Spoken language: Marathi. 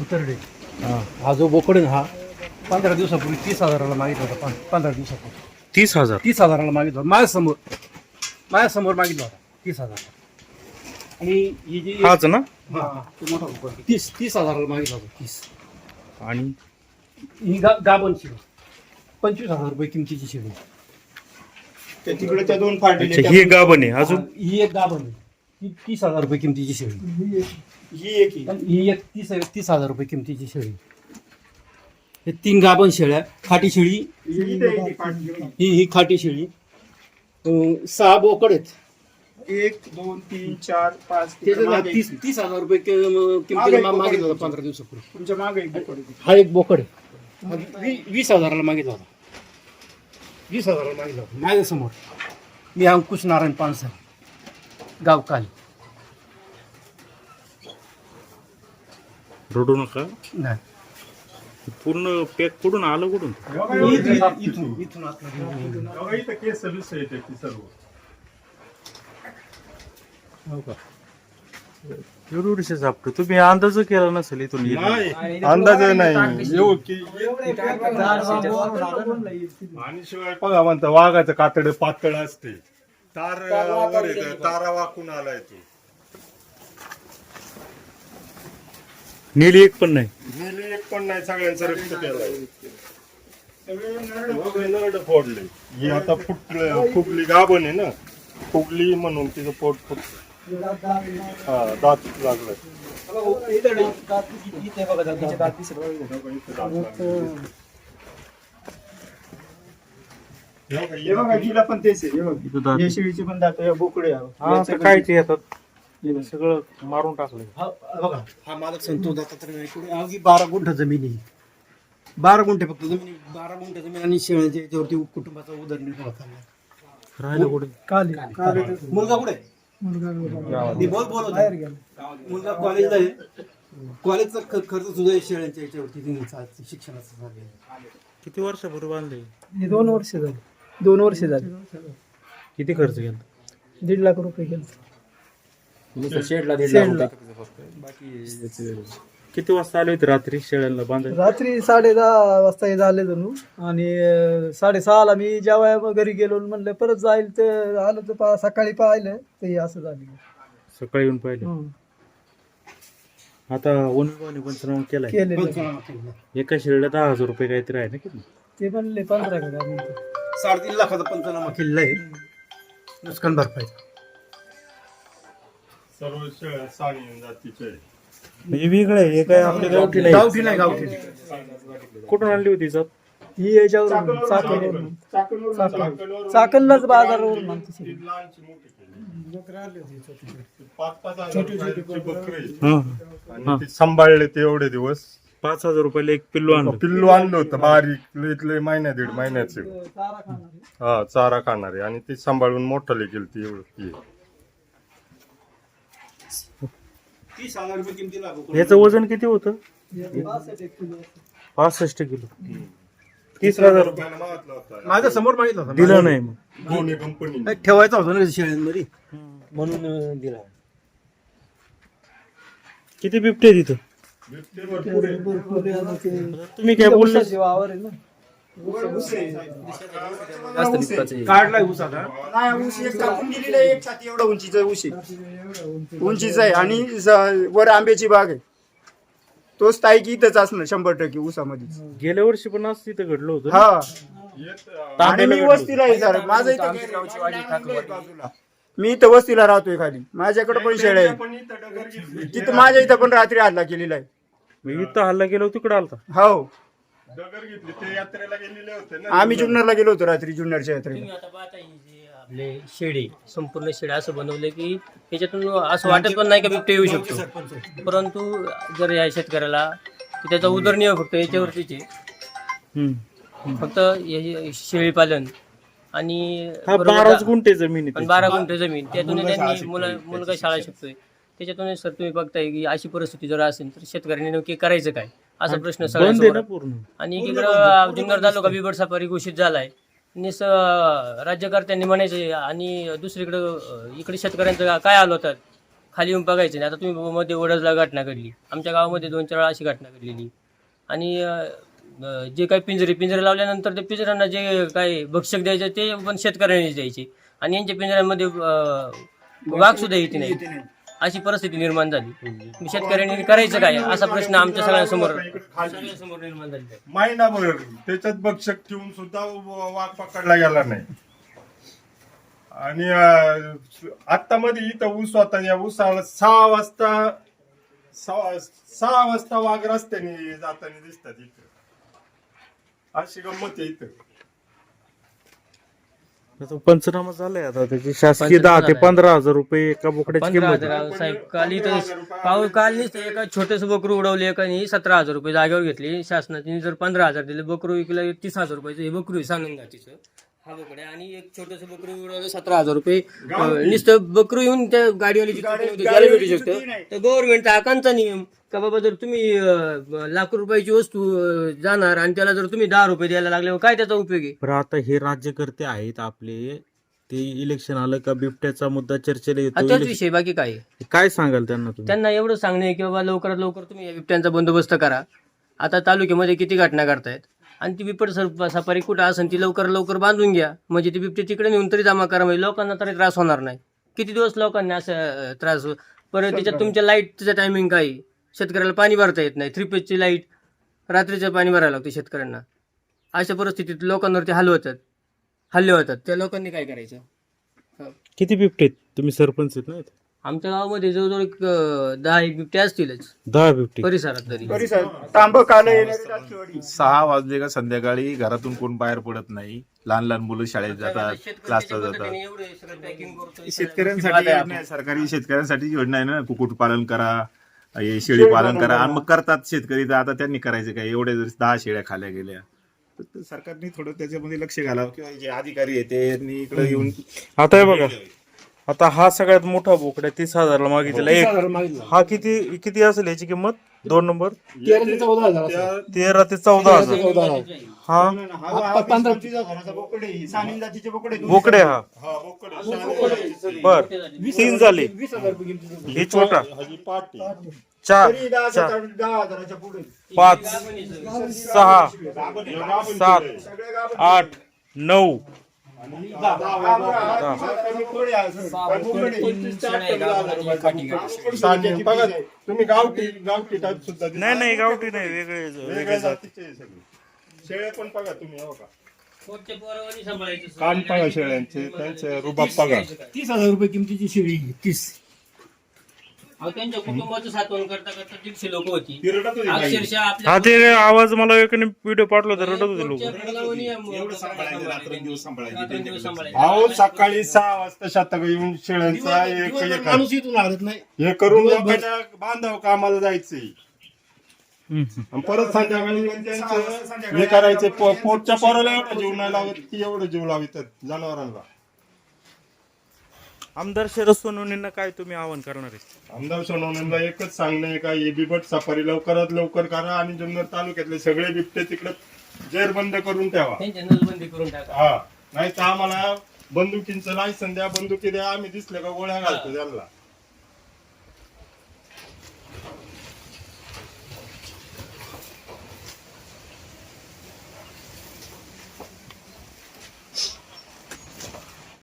उतरडे. हा. जो बोकड हा पंधरा दिवसापूर्वी तीस हजाराला मागितला होता पं- पंधरा दिवसापूर्वी. तीस हजार? तीस हजाराला मागितला होता. माझ्यासमोर माझ्यासमोर मागितला होता तीस हजार. आणि ही जी हाच ना? हा, तो मोठा बोकड. तीस तीस हजाराला मागितला होता तीस. आणि? ही गा गाबन शेळी पंचवीस हजार रुपये किमतीची शेळी त्या तिकडे त्या दोन फाटले अच्छा ही गाभण आहे अजून ही एक गाबन आहे ही तीस हजार रुपये किमतीची शेळी ही एक ही. पण ही एक तीस तीस हजार रुपये किमतीची शेळी हे तीन गाबन शेळ्या खाटी शेळी ही इथे. ही ही खाटी शेळी अं, सहा बोकड आहेत एक दोन तीन चार पाच तिकडे त्याच्यात मागे तीस एक. तीस हजार रुपये कि- मागे किमतीला मा- मागितला. होता पंधरा दिवसापूर्वी तुमच्या मागे एक. हा एक बोकड आहे हा वी- वीस हजाराला मागितला होता वीस हजाराला मागितला होता. माझ्यासमोर. मी अंकुश नारायण पानसर गाव काल रडू नका. नाही. पूर्ण पॅक कुठून आलं कुठून? इथून इथून. आतमध्ये केस सर्व्हिस आहे त्याची सर्व. हो का? एवढीशे सापडतो तुम्ही अंदाज केला नसेल इथून नाही. अंदाज नाही. येऊ की आणि शिवाय बघा म्हणता वाघाचं कातड पातळ असते. तार वर येतं, तारा वाकून आलाय तो. नेली एक पण नाही. गेली एक पण नाही सगळ्यांचं रक्त केलाय सगळे नरड फोडले. ही आता फुटलं फुगली गाभण आहे ना. फुगली म्हणून तिचं पोट फुटलं. हा दात लागलाय हे बघा हिला पण तेच आहे. हे बघा. इथं दात. या शेळीचे पण दात या बोकडे आहे. हा याचं तर पण काय ते येतात? सगळं मारून टाकलं हा बघा. हा मालक संतोष दत्तात्रय नाईकवाडे. अगदी बारा गुंठ जमीन आहे. बारा गुंठे फक्त जमीन. बारा गुंठ जमीन आणि शेळ्यांच्या याच्यावरती कुटुंबाचा उदरनिर्वाह चालला राहिलं कुठे? मुलगा कुठे? आहे? मी बोल बोल होता. मुलगा कॉलेजला आहे. कॉलेजचा खर्च सुद्धा या शेळ्यांच्या याच्यावरती त्यांनी चा- शिक्षणाचा झालेला आहे. किती वर्षापूर्वी बांधले? हे दोन वर्ष झाली. दोन वर्ष झाली. किती खर्च केला? दीड लाख रुपये गेले किती वाजता आले होते रात्री शेळ्यांना बांधायला? रात्री साडे दहा वाजता हे झाले जणू. आणि अं, साडेसहाला मी जेव्हा घरी गेलो आणि म्हणलं परत जाईल तर आलं तर पा सकाळी पाहिलं तर हे असं झालं. सकाळी येऊन पाहिले? हं. आता वन विभागाने पंचनामा केलाय. केलेला. एका शेळीला दहा हजार रुपये काहीतरी आहे ना किती ते म्हणले पंधरा का काय म्हणते. साडेतीन लाखाचा पंचनामा केलेला आहे. नुकसान भरपाई. सर्व शेळ्या साणी जातीचे आहे. हे वेगळं आहे हे काय आपल्या गावठी नाही. गावठी नाही गावठी. कुठून आणली होती जात ही याच्यावरून चाकणवरून चाकणवरून चाकणवरून चाकणलाच बाजारावरून आणतो ती लहानची मोठी केली. पाच पाच हजार रुपयाची बकरी आहे. हा. आणि ती सांभाळले ते एवढे दिवस. पाच हजार रुपयाला एक पिल्लू आणलं. पिल्लू आणलं होतं बारीक लई महिन्या दीड महिन्याचे. चारा खाणार हा चारा खाणारे. आणि ती सांभाळून मोठं केली ती एवढं हे. तीस हजार रुपये किमतीला बोकड. याचं वजन किती होतं? बासष्ट एक किलो असतं. पासष्ट किलो. तीस हजार रुपये. रुपयाला मागितला होता. माझ्यासमोर मागितलं होतं. दिलं नाही मग. दोन्ही कंपनी नाही, ठेवायचा होता ना शेळ्यांमध्ये. म्हणून अं, दिला. किती बिबटे तिथं भरपूर आहे आता ते. तुम्ही काय बोलले? ऊसाचे वावर आहे ना. काढलाय ऊस आता. नाही ऊस एक टाकून दिलेला आहे, एक छाती एवढा उंचीचा ऊस आहे. उंचीचा आहे आणि ज- वर आंब्याची बाग आहे. तो स्थायिक इथंच असणार शंभर टक्के ऊसामध्ये गेल्या वर्षी पण असं तिथं घडलं होतं हा. आणि तांब्याला मी घडलं वस्तीला आहे सर. माझं इथं. मी इथं वस्तीला राहतोय खाली. माझ्याकडे पण डगर घेतली. तिथं माझ्या इथं पण रात्री हल्ला केलेला आहे. मग इथं हल्ला गेलो तिकडे आलता. हो. डगर घेतली. ते यात्रेला गेलेले होते ना. आम्ही जुन्नरला गेलो होतो रात्री जुन्नरच्या यात्रेला. तुम्ही आता पाहता ही जे आपले शेळी संपूर्ण शेळ्या असं बनवले की त्याच्यातून असं वाटत पण नाही का बिबटे येऊ शकतो. परंतु जर या शेतकऱ्याला की त्याचा उदरनिर्वाह फक्त याच्यावरतीच आहे. हम्म. फक्त हे शेळी पालन आणि हा बरोबर बाराच दा- गुंठे जमीन आहे आणि त्याची. बारा गुंठे जमीन. त्यातून त्यांनी मुलं मुलगा शाळा शिकतोय. त्याच्यातून सर तुम्ही बघताय की अशी परिस्थिती जर असेल तर शेतकऱ्यांनी नक्की करायचं काय? असा प्रश्न बंद आहे ना सगळ्यांसमोर. पूर्ण? आणि एकीकडं जुन्नर तालुका बिबट सफारी घोषित झालाय. निस राज्यकर्त्यांनी म्हणायचे आणि दुसरीकडं अं, इकडे शेतकऱ्यांचं काय आलं होतं? खाली येऊन बघायचं नाही. आता तुम्ही मध्ये वडजला घटना घडली. आमच्या गावामध्ये दोन चार वेळा अशी घटना घडलेली. आणि अं, अं, जे काही पिंजरे पिंजरे लावल्यानंतर ते पिंजऱ्यांना जे काही भक्षक द्यायचे ते पण शेतकऱ्यांनीच द्यायचे. आणि यांच्या पिंजऱ्यांमध्ये अं, वाघ सुद्धा येते नाही. अशी परिस्थिती निर्माण झाली. मग शेतकऱ्यांनी करायचं काय? असा प्रश्न आमच्या सगळ्यांसमोर सगळ्यांसमोर निर्माण झालेला आहे महिनाभर त्याच्यात भक्षक ठेवून सुद्धा व- वाघ पकडला गेला नाही. आणि आता मध्ये इथं ऊस होता. या ऊसाला सहा वाजता सहा सहा वाजता वाघ रस्त्याने जाताना दिसतात इथं. अशी गंमत आहे इथं. पंचनामा झालाय आता त्याची शासकीय पंचनामा दहा ते झालाय. पंधरा हजार रुपये एका बोकड्याची पंधरा किंमत आहे. साहेब काल इथं पाऊल काल नुसतं एका छोटेस बकरू उडवले एकाने सतरा हजार रुपये जागेवर घेतली शासनाने जर पंधरा हजार दिले बकरू विकलं तीस हजार रुपयाचं हे बकरू आहे सांगून हा बोकडे आणि एक छोटस बकरू उडवलं सतरा हजार रुपये. अं, नुसतं बकरू येऊन त्या गाडीवाल्याची चुकी नव्हती, त्याला भेटू शकतं. तर गव्हर्नमेंटचा आकांचा नियम का बाबा जर तुम्ही अं, लाख रुपयाची वस्तू अं, जाणार आणि त्याला जर तुम्ही दहा रुपये द्यायला लागले काय त्याचा उपयोग आहे? बरं आता हे राज्यकर्ते आहेत आपले ते इलेक्शन आलं का बिबट्याचा मुद्दा चर्चेला हा येतो इलेक्शन- विषय बाकी काय आहे? काय सांगाल त्यांना तुम्ही? त्यांना एवढं सांगणे की बाबा लवकरात लवकर तुम्ही या बिबट्यांचा बंदोबस्त करा. आता तालुक्यामध्ये किती घटना घडतायत? आणि ती बिबट सर- सफारी कुठं असेल ती लवकर लवकर बांधून घ्या. म्हणजे ती बिबटे तिकडे नेऊन तरी जमा करा. म्हणजे लोकांना तरी त्रास होणार नाही. किती दिवस लोकांना असं त्रास हो- परत त्याच्यात तुमच्या लाईटचं टायमिंग काय? शेतकऱ्याला पाणी भरता येत नाही. थ्री पेजची लाइट रात्रीचं पाणी भरायला लागते शेतकऱ्यांना. अशा परिस्थितीत लोकांवरती हल्ले होतात. हल्ले होतात. त्या लोकांनी काय करायचं? किती बिबटे आहेत? तुम्ही सरपंच आहेत ना आमच्या गावामध्ये जवळजवळ एक अं, दहा एक बिबटे असतीलच. दहा बिबटे. परिसरात तरी. परिसर तांब काल सहा वाजले का संध्याकाळी घरातून कोण बाहेर पडत नाही. लहान लहान मुलं शाळेत जातात क्लासला जातात. शेतकऱ्यांसाठी योजना आहे, सरकारी शेतकऱ्यांसाठी योजना आहे ना. कुक्कुटपालन करा हे शेळी पालन करा. आणि मग करतात शेतकरी तर आता त्यांनी करायचं काय? एवढ्या जर दहा शेळ्या खाल्या गेल्या तर ते सरकारने थोडं त्याच्यामध्ये लक्ष घालावं. किंवा जे अधिकारी आहे त्यांनी इकडे येऊन आता हे बघा. आता हा सगळ्यात मोठा बोकड्या तीस हजारला मागितलेला. एक हा किती किती असेल याची किंमत? दोन नंबर? तेरा ते चौदा हजार हा? पंधरा घराचा बोकडे आहे. जातीचे बोकडे. बोकडे हा. हा बोकड बर तीन झाले वीस हजार रुपये किमतीचं. हे. छोटा. पाटी चार. तरी दहा चार. हजार- दहा हजाराच्या पुढे. पाच. सहा. सात. सगळे. आठ. नऊ. बघा तुम्ही गावठी गावठी टाईप सुद्धा दिसतात. नाही नाही गावठी नाही वेगळे वेगळ्या जातीचे आहे सगळे शेळ्या पण बघा तुम्ही हो का कान बघा शेळ्यांचे त्यांचे रुबाब बघा तीस हजार रुपये किमतीची शेळी तीस अहो, त्यांच्या कुटुंबाचं सातवण करता करता दीडशे लोक होती. ती रडत होती बाई. अक्षरशः आपल्या हा ते आवाज मला एकाने व्हिडिओ पाठवला तर रडत होते लोक. पुढच्या मुलावणी एवढं सांभाळायचं रात्रंदिवस सांभाळायचं रात्रंदिवस सांभाळायचं. अहो सकाळी सहा वाजता शतक येऊन शेळ्यांचा एक एक माणूस इथून लागत नाही. हे करून लोकांच्या बांधव कामाला जायचंय आणि परत संध्याकाळी येऊन त्यांचं हे करायचे पोटच्या पोराला एवढं जीव नाही लावत की एवढं जीव लावितात जनावरांना. आमदार शरद सोनवणेंना काय तुम्ही आवाहन करणार आहे? आमदार सोनवणेंना एकच सांगणं आहे का हे बिबट सफारी लवकरात लवकर करा आणि जुन्नर तालुक्यातले सगळे बिबटे तिकडे जेर बंद करून ठेवा. त्यांच्या नसबंदी करून टाका. हा. नाही तर आम्हाला बंदुकींचं लायसन द्या बंदुकी द्या आम्ही दिसले का गोळ्या घालतो त्यांना.